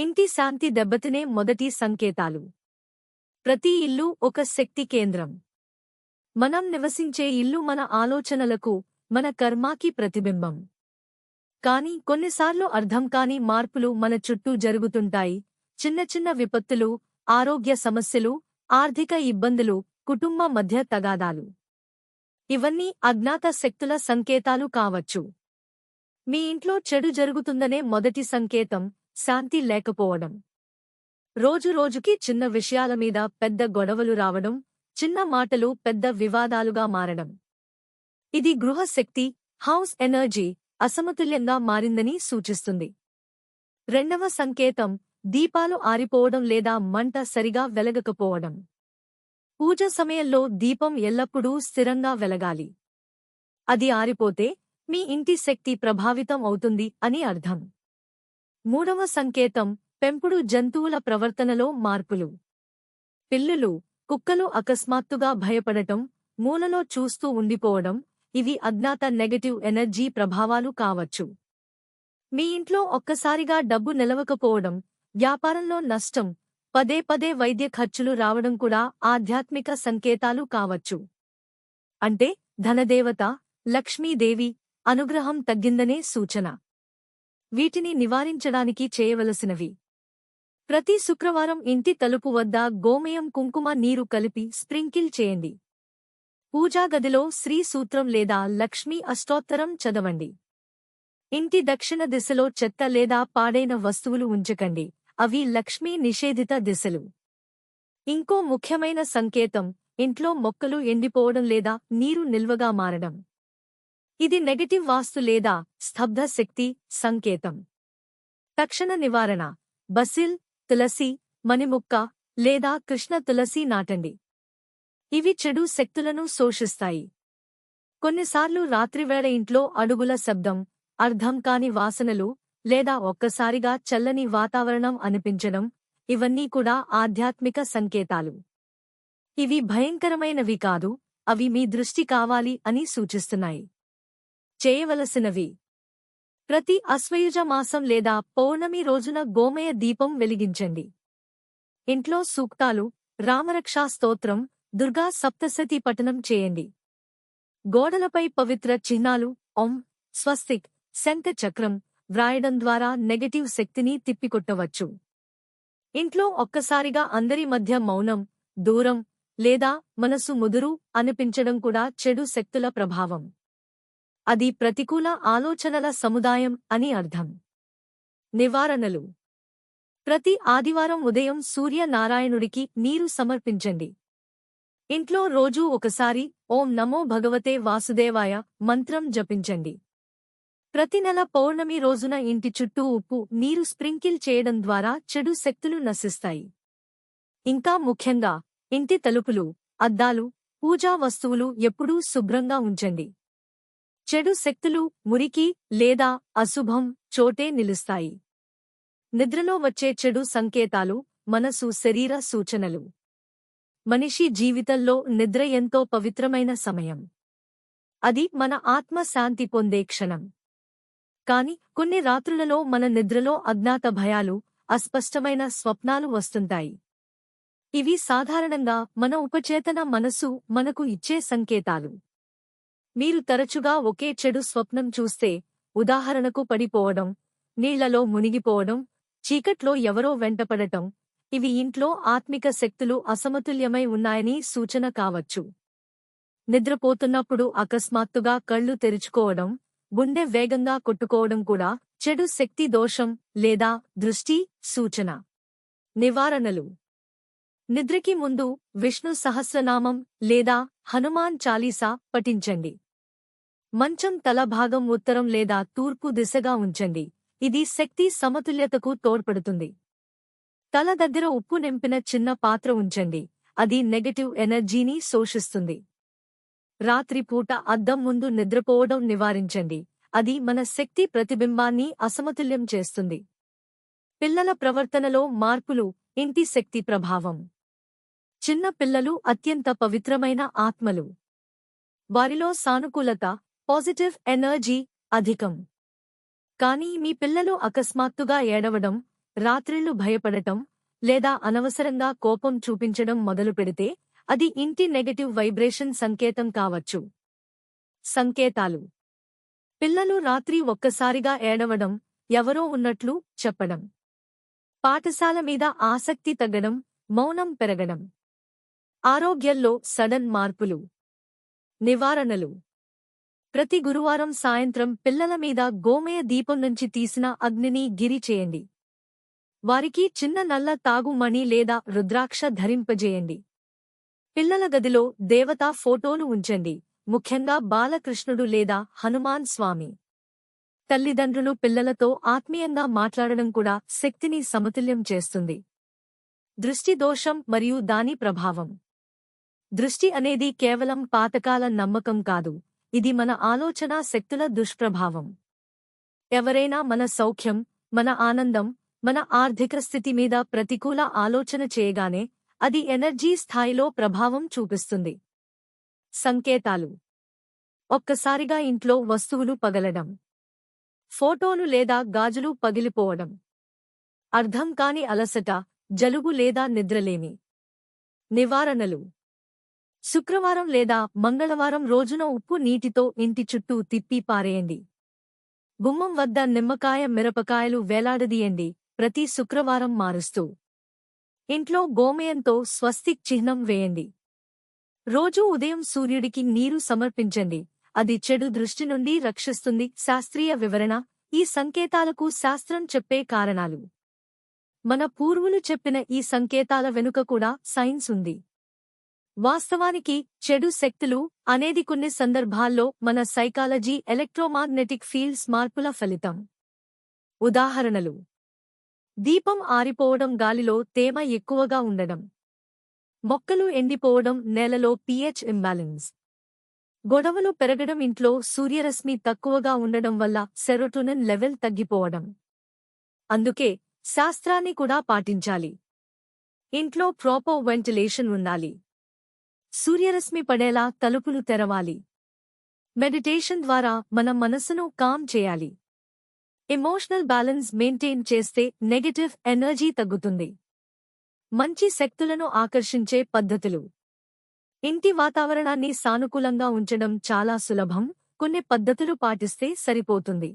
ఇంటి శాంతి దెబ్బతినే మొదటి సంకేతాలు. ప్రతి ఇల్లు ఒక శక్తి కేంద్రం. మనం నివసించే ఇల్లు మన ఆలోచనలకు మన కర్మాకి ప్రతిబింబం. కాని కొన్నిసార్లు అర్థం కాని మార్పులు మన చుట్టూ జరుగుతుంటాయి. చిన్న చిన్న విపత్తులు ఆరోగ్య సమస్యలు ఆర్థిక ఇబ్బందులు కుటుంబ మధ్య తగాదాలు. ఇవన్నీ అజ్ఞాత శక్తుల సంకేతాలు కావచ్చు. మీ ఇంట్లో చెడు జరుగుతుందనే మొదటి సంకేతం శాంతి లేకపోవడం. రోజురోజుకి చిన్న విషయాల మీద పెద్ద గొడవలు రావడం చిన్న మాటలు పెద్ద వివాదాలుగా మారడం. ఇది గృహశక్తి హౌస్ ఎనర్జీ అసమతుల్యంగా మారిందని సూచిస్తుంది. రెండవ సంకేతం దీపాలు ఆరిపోవడం లేదా మంట సరిగా వెలగకపోవడం. పూజ సమయంలో దీపం ఎల్లప్పుడూ స్థిరంగా వెలగాలి. అది ఆరిపోతే మీ ఇంటి శక్తి ప్రభావితం అవుతుంది అని అర్థం. మూడవ సంకేతం పెంపుడు జంతువుల ప్రవర్తనలో మార్పులు. పిల్లులు కుక్కలు అకస్మాత్తుగా భయపడటం మూలలో చూస్తూ ఉండిపోవడం ఇవి అజ్ఞాత నెగటివ్ ఎనర్జీ ప్రభావాలు కావచ్చు. మీ ఇంట్లో ఒక్కసారిగా డబ్బు నిలవకపోవడం వ్యాపారంలో నష్టం పదే పదే వైద్య ఖర్చులు రావడం కూడా ఆధ్యాత్మిక సంకేతాలు కావచ్చు. అంటే ధనదేవత లక్ష్మీదేవి అనుగ్రహం తగ్గిందనే సూచన. వీటిని నివారించడానికి చేయవలసినవి. ప్రతి శుక్రవారం ఇంటి తలుపు వద్ద గోమయం కుంకుమ నీరు కలిపి స్ప్రింకిల్ చేయండి. పూజాగదిలో శ్రీ సూత్రం లేదా లక్ష్మీ అష్టోత్తరం చదవండి. ఇంటి దక్షిణ దిశలో చెత్త లేదా పాడైన వస్తువులు ఉంచకండి. అవి లక్ష్మీ నిషేధిత దిశలు. ఇంకో ముఖ్యమైన సంకేతం ఇంట్లో మొక్కలు ఎండిపోవడం లేదా నీరు నిల్వగా మారడం. ఇది నెగటివ్ వాస్తు లేదా స్తబ్ధ శక్తి సంకేతం. తక్షణ నివారణ. బసిల్ తులసి మణిముక్క లేదా కృష్ణ తులసి నాటండి. ఇవి చెడు శక్తులను శోషిస్తాయి. కొన్నిసార్లు రాత్రివేళ ఇంట్లో అడుగుల శబ్దం అర్థం కాని వాసనలు లేదా ఒక్కసారిగా చల్లని వాతావరణం అనిపించడం ఇవన్నీ కూడా ఆధ్యాత్మిక సంకేతాలు. ఇవి భయంకరమైనవి కాదు అవి మీ దృష్టి కావాలి అని సూచిస్తున్నాయి. చేయవలసినవి. ప్రతి అశ్వయుజ మాసం లేదా పౌర్ణమి రోజున గోమయ దీపం వెలిగించండి. ఇంట్లో సూక్తాలు రామరక్షా స్తోత్రం దుర్గా సప్తశతి పఠనం చేయండి. గోడలపై పవిత్ర చిహ్నాలు ఓం స్వస్తిక్ శంఖ చక్రం వ్రాయడం ద్వారా నెగటివ్ శక్తిని తిప్పికొట్టవచ్చు. ఇంట్లో ఒక్కసారిగా అందరి మధ్య మౌనం దూరం లేదా మనసు ముదురు అనిపించడం కూడా చెడు శక్తుల ప్రభావం. అది ప్రతికూల ఆలోచనల సముదాయం అని అర్థం. నివారణలు. ప్రతి ఆదివారం ఉదయం సూర్యనారాయణుడికి నీరు సమర్పించండి. ఇంట్లో రోజూ ఒకసారి ఓం నమో భగవతే వాసుదేవాయ మంత్రం జపించండి. ప్రతి నెల పౌర్ణమి రోజున ఇంటి చుట్టూ ఉప్పు నీరు స్ప్రింకిల్ చేయడం ద్వారా చెడు శక్తులు నశిస్తాయి. ఇంకా ముఖ్యంగా ఇంటి తలుపులు అద్దాలు పూజా వస్తువులు ఎప్పుడూ శుభ్రంగా ఉంచండి. చెడు శక్తులు మురికి లేదా అశుభం చోటే నిలుస్తాయి. నిద్రలో వచ్చే చెడు సంకేతాలు మనసు శరీర సూచనలు. మనిషి జీవితంలో నిద్ర ఎంతో పవిత్రమైన సమయం. అది మన ఆత్మ శాంతి పొందే క్షణం. కాని కొన్ని రాత్రులలో మన నిద్రలో అజ్ఞాత భయాలు అస్పష్టమైన స్వప్నాలు వస్తుంటాయి. ఇవి సాధారణంగా మన ఉపచేతన మనసు మనకు ఇచ్చే సంకేతాలు. మీరు తరచుగా ఒకే చెడు స్వప్నం చూస్తే ఉదాహరణకు పడిపోవడం నీళ్ళలో మునిగిపోవడం చీకట్లో ఎవరో వెంటపడటం ఇవి ఇంట్లో ఆత్మిక శక్తులు అసమతుల్యమై ఉన్నాయని సూచన కావచ్చు. నిద్రపోతున్నప్పుడు అకస్మాత్తుగా కళ్ళు తెరుచుకోవడం గుండె వేగంగా కొట్టుకోవడం కూడా చెడు శక్తి దోషం లేదా దృష్టి సూచన. నివారణలు. నిద్రకి ముందు విష్ణు సహస్రనామం లేదా హనుమాన్ చాలీసా పఠించండి. మంచం తల భాగం ఉత్తరం లేదా తూర్పు దిశగా ఉంచండి. ఇది శక్తి సమతుల్యతకు తోడ్పడుతుంది. తల దగ్గర ఉప్పు నింపిన చిన్న పాత్ర ఉంచండి. అది నెగటివ్ ఎనర్జీని శోషిస్తుంది. రాత్రిపూట అద్దం ముందు నిద్రపోవడం నివారించండి. అది మన శక్తి ప్రతిబింబాన్ని అసమతుల్యం చేస్తుంది. పిల్లల ప్రవర్తనలో మార్పులు ఇంటి శక్తి ప్రభావం. చిన్న పిల్లలు అత్యంత పవిత్రమైన ఆత్మలు. వారిలో సానుకూలత పాజిటివ్ ఎనర్జీ అధికం. కానీ మీ పిల్లలు అకస్మాత్తుగా ఏడవడం రాత్రిళ్ళు భయపడటం లేదా అనవసరంగా కోపం చూపించడం మొదలుపెడితే అది ఇంటి నెగటివ్ వైబ్రేషన్ సంకేతం కావచ్చు. సంకేతాలు. పిల్లలు రాత్రి ఒక్కసారిగా ఏడవడం ఎవరో ఉన్నట్లు చెప్పడం. పాఠశాల మీద ఆసక్తి తగ్గడం మౌనం పెరగడం. ఆరోగ్యంలో సడన్ మార్పులు. నివారణలు. ప్రతి గురువారం సాయంత్రం పిల్లల మీద గోమయ దీపం నుంచి తీసిన అగ్నిని గిరి చేయండి. వారికి చిన్న నల్ల తాగుమణి లేదా రుద్రాక్ష ధరింపజేయండి. పిల్లల గదిలో దేవతా ఫోటోలు ఉంచండి. ముఖ్యంగా బాలకృష్ణుడు లేదా హనుమాన్ స్వామి. తల్లిదండ్రులు పిల్లలతో ఆత్మీయంగా మాట్లాడడం కూడా శక్తిని సమతుల్యం చేస్తుంది. దృష్టి దోషం మరియు దాని ప్రభావం. దృష్టి అనేది కేవలం పాతకాల నమ్మకం కాదు. ఇది మన ఆలోచనా శక్తుల దుష్ప్రభావం. ఎవరైనా మన సౌఖ్యం మన ఆనందం మన ఆర్థిక స్థితి మీద ప్రతికూల ఆలోచన చేయగానే అది ఎనర్జీ స్థాయిలో ప్రభావం చూపిస్తుంది. సంకేతాలు. ఒక్కసారిగా ఇంట్లో వస్తువులు పగలడం. ఫోటోలు లేదా గాజులు పగిలిపోవడం. అర్థం కాని అలసట జలుబు లేదా నిద్రలేమి. నివారణలు. శుక్రవారం లేదా మంగళవారం రోజున ఉప్పు నీటితో ఇంటి చుట్టూ తిప్పి పారేయండి. గుమ్మం వద్ద నిమ్మకాయ మిరపకాయలు వేలాడదీయండి. ప్రతి శుక్రవారం మారుస్తూ ఇంట్లో గోమయంతో స్వస్తిక్ చిహ్నం వేయండి. రోజూ ఉదయం సూర్యుడికి నీరు సమర్పించండి. అది చెడు దృష్టి నుండి రక్షిస్తుంది. శాస్త్రీయ వివరణ ఈ సంకేతాలకు శాస్త్రం చెప్పే కారణాలు. మన పూర్వులు చెప్పిన ఈ సంకేతాల వెనుక కూడా సైన్స్ ఉంది. వాస్తవానికి చెడు శక్తులు అనేది కొన్ని సందర్భాల్లో మన సైకాలజీ ఎలక్ట్రోమాగ్నెటిక్ ఫీల్డ్స్ మార్పుల ఫలితం. ఉదాహరణలు. దీపం ఆరిపోవడం గాలిలో తేమ ఎక్కువగా ఉండడం. మొక్కలు ఎండిపోవడం నేలలో పిహెచ్ ఇంబ్యాలెన్స్. గొడవలు పెరగడం ఇంట్లో సూర్యరశ్మి తక్కువగా ఉండడం వల్ల సెరోటోనిన్ లెవెల్ తగ్గిపోవడం. అందుకే శాస్త్రాన్ని కూడా పాటించాలి. ఇంట్లో ప్రాపర్ వెంటిలేషన్ ఉండాలి. సూర్యరశ్మి పడేలా తలుపులు తెరవాలి. మెడిటేషన్ ద్వారా మన మనసును కామ్ చేయాలి. ఎమోషనల్ బ్యాలెన్స్ మెయింటైన్ చేస్తే నెగటివ్ ఎనర్జీ తగ్గుతుంది. మంచి శక్తులను ఆకర్షించే పద్ధతులు. ఇంటి వాతావరణాన్ని సానుకూలంగా ఉంచడం చాలా సులభం. కొన్ని పద్ధతులు పాటిస్తే సరిపోతుంది.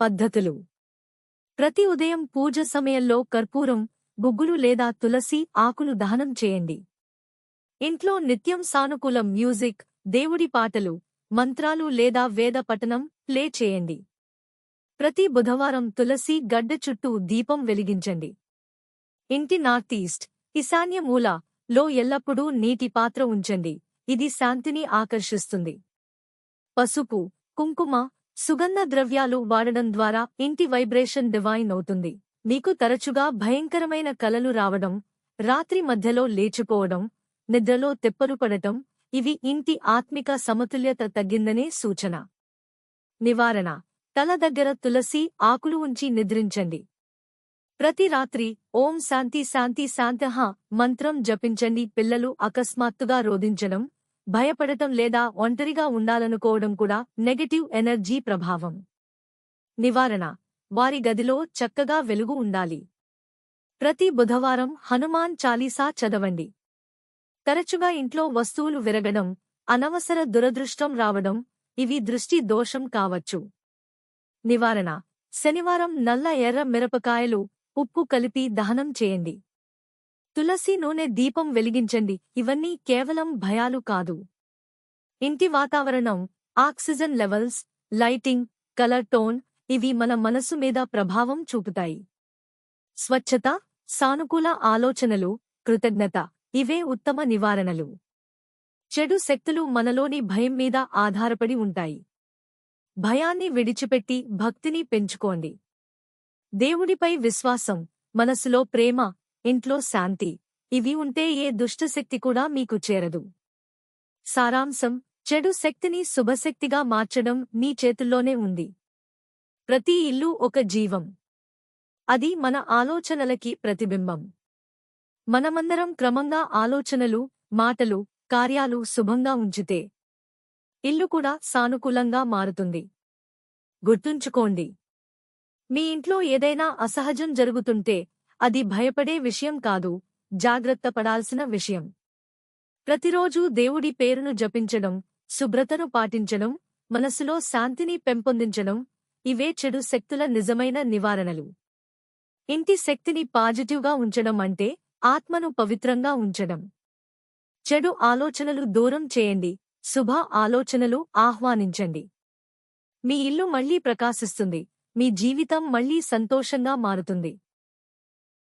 పద్ధతులు. ప్రతి ఉదయం పూజ సమయంలో కర్పూరం గుగ్గులు లేదా తులసి ఆకులు దహనం చేయండి. ఇంట్లో నిత్యం సానుకూల మ్యూజిక్ దేవుడి పాటలు మంత్రాలు లేదా వేద పఠనం ప్లే చేయండి. ప్రతి బుధవారం తులసి గడ్డ చుట్టూ దీపం వెలిగించండి. ఇంటి నార్త్ ఈస్ట్ ఈశాన్య మూల లో ఎల్లప్పుడూ నీటి పాత్ర ఉంచండి. ఇది శాంతిని ఆకర్షిస్తుంది. పసుపు కుంకుమ సుగంధ ద్రవ్యాలు వాడడం ద్వారా ఇంటి వైబ్రేషన్ డివైన్ అవుతుంది. మీకు తరచుగా భయంకరమైన కలలు రావడం రాత్రి మధ్యలో లేచిపోవడం నిద్రలో తెప్పరుపడటం ఇవి ఇంటి ఆత్మిక సమతుల్యత తగ్గిందనే సూచన. నివారణ. తల దగ్గర తులసి ఆకులు ఉంచి నిద్రించండి. ప్రతి రాత్రి ఓం శాంతి శాంతి శాంతః మంత్రం జపించండి. పిల్లలు అకస్మాత్తుగా రోధించడం భయపడటం లేదా ఒంటరిగా ఉండాలనుకోవడం కూడా నెగటివ్ ఎనర్జీ ప్రభావం. నివారణ. వారి గదిలో చక్కగా వెలుగు ఉండాలి. ప్రతి బుధవారం హనుమాన్ చాలీసా చదవండి. తరచుగా ఇంట్లో వస్తువులు విరగడం అనవసర దురదృష్టం రావడం ఇవి దృష్టి దోషం కావచ్చు. నివారణ. శనివారం నల్ల ఎర్ర మిరపకాయలు ఉప్పు కలిపి దహనం చేయండి. తులసి నూనె దీపం వెలిగించండి ఇవన్నీ కేవలం భయాలు కాదు. ఇంటి వాతావరణం oxygen levels lighting colour tone ఇవి మన మనసు మీద ప్రభావం చూపుతాయి. స్వచ్ఛత సానుకూల ఆలోచనలు కృతజ్ఞత. ఇవే ఉత్తమ నివారణలు. చెడు శక్తులు మనలోని భయం మీద ఆధారపడి ఉంటాయి. భయాన్ని విడిచిపెట్టి భక్తిని పెంచుకోండి. దేవుడిపై విశ్వాసం మనసులో ప్రేమ ఇంట్లో శాంతి ఇవి ఉంటే ఏ దుష్టశక్తి కూడా మీకు చేరదు. సారాంశం చెడు శక్తిని శుభశక్తిగా మార్చడం మీ చేతుల్లోనే ఉంది. ప్రతి ఇల్లు ఒక జీవం. అది మన ఆలోచనలకి ప్రతిబింబం. మనమందరం క్రమంగా ఆలోచనలు మాటలు కార్యాలు శుభంగా ఉంచితే ఇల్లు కూడా సానుకూలంగా మారుతుంది. గుర్తుంచుకోండి మీ ఇంట్లో ఏదైనా అసహజం జరుగుతుంటే అది భయపడే విషయం కాదు జాగ్రత్త పడాల్సిన విషయం. ప్రతిరోజూ దేవుడి పేరును జపించడం శుభ్రతను పాటించడం మనసులో శాంతిని పెంపొందించడం ఇవే చెడు శక్తుల నిజమైన నివారణలు. ఇంటి శక్తిని పాజిటివ్గా ఉంచడం అంటే ఆత్మను పవిత్రంగా ఉంచడం. చెడు ఆలోచనలు దూరం చేయండి. శుభ ఆలోచనలు ఆహ్వానించండి. మీ ఇల్లు మళ్ళీ ప్రకాశిస్తుంది. మీ జీవితం మళ్ళీ సంతోషంగా మారుతుంది.